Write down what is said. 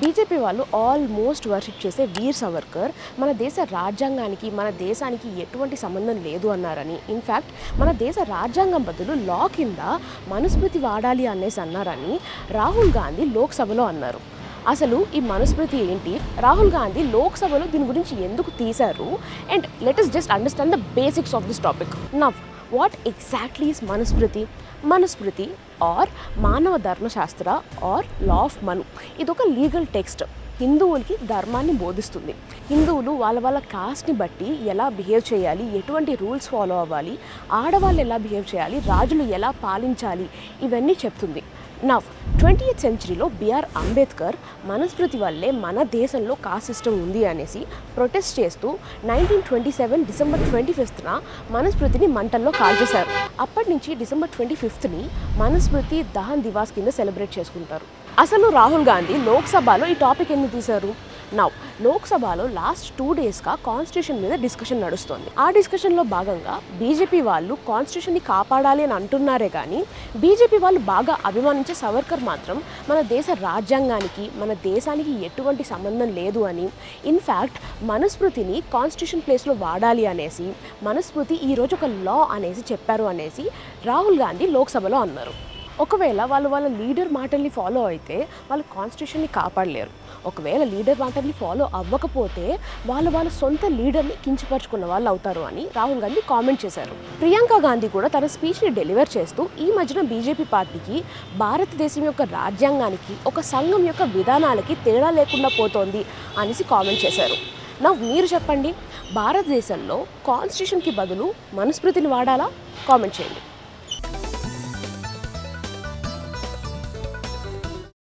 BJP వాళ్ళు almost worship చేసే వీర్ సవర్కర్ మన దేశ రాజ్యాంగానికి మన దేశానికి ఎటువంటి సంబంధం లేదు అన్నారని. ఇన్ఫ్యాక్ట్ మన దేశ రాజ్యాంగం బదులు లా కింద మనుస్మృతి వాడాలి అనేసి అన్నారని రాహుల్ గాంధీ లోక్సభలో అన్నారు. అసలు ఈ మనుస్మృతి ఏంటి? రాహుల్ గాంధీ లోక్సభలో దీని గురించి ఎందుకు తీశారు? And let us just understand the basics of this topic now what exactly is Manusmriti? Manusmriti or Manava Dharmashastra or law of మను. ఇది ఒక లీగల్ టెక్స్ట్. హిందువులకి ధర్మాన్ని బోధిస్తుంది. హిందువులు వాళ్ళ వాళ్ళ కాస్ట్ని బట్టి ఎలా బిహేవ్ చేయాలి ఎటువంటి రూల్స్ ఫాలో అవ్వాలి ఆడవాళ్ళు ఎలా బిహేవ్ చేయాలి రాజులు ఎలా పాలించాలి ఇవన్నీ చెప్తుంది. నవ్ ట్వంటీ ఎయిత్ సెంచరీలో బిఆర్ అంబేద్కర్ మనస్మృతి వల్లే మన దేశంలో కాస్ట్ సిస్టమ్ ఉంది అనేసి ప్రొటెస్ట్ చేస్తూ nineteen twenty seven December twenty ఫిఫ్త్న మనస్మృతిని మంటల్లో కాల్చేశారు. అప్పటి నుంచి డిసెంబర్ ట్వంటీ ఫిఫ్త్ని మనస్మృతి దహన్ దివాస్ కింద సెలబ్రేట్ చేసుకుంటారు. అసలు రాహుల్ గాంధీ లోక్సభలో ఈ టాపిక్ ఎందుకు తీశారు? నౌ లోక్సభలో లాస్ట్ టూ డేస్గా కాన్స్టిట్యూషన్ మీద డిస్కషన్ నడుస్తోంది. ఆ డిస్కషన్లో భాగంగా బీజేపీ వాళ్ళు కాన్స్టిట్యూషన్ని కాపాడాలి అని అంటున్నారే కానీ బీజేపీ వాళ్ళు బాగా అభిమానించే సవర్కర్ మాత్రం మన దేశ రాజ్యాంగానికి మన దేశానికి ఎటువంటి సంబంధం లేదు అని ఇన్ఫ్యాక్ట్ మనుస్మృతిని కాన్స్టిట్యూషన్ ప్లేస్లో వాడాలి అనేసి మనుస్మృతి ఈరోజు ఒక లా అనేసి చెప్పారు అనేసి రాహుల్ గాంధీ లోక్సభలో అన్నారు. ఒకవేళ వాళ్ళు వాళ్ళ లీడర్ మాటల్ని ఫాలో అయితే వాళ్ళు కాన్స్టిట్యూషన్ని కాపాడలేరు. ఒకవేళ లీడర్ మాటల్ని ఫాలో అవ్వకపోతే వాళ్ళు వాళ్ళ సొంత లీడర్ని కించపరుచుకున్న వాళ్ళు అవుతారు అని రాహుల్ గాంధీ కామెంట్ చేశారు. ప్రియాంక గాంధీ కూడా తన స్పీచ్ని డెలివర్ చేస్తూ ఈ మధ్యన బీజేపీ పార్టీకి భారతదేశం యొక్క రాజ్యాంగానికి ఒక సంఘం యొక్క విధానాలకి తేడా లేకుండా పోతోంది అనేసి కామెంట్ చేశారు. నా మీరు చెప్పండి భారతదేశంలో కాన్స్టిట్యూషన్కి బదులు మనుస్మృతిని వాడాలా? కామెంట్ చేయండి.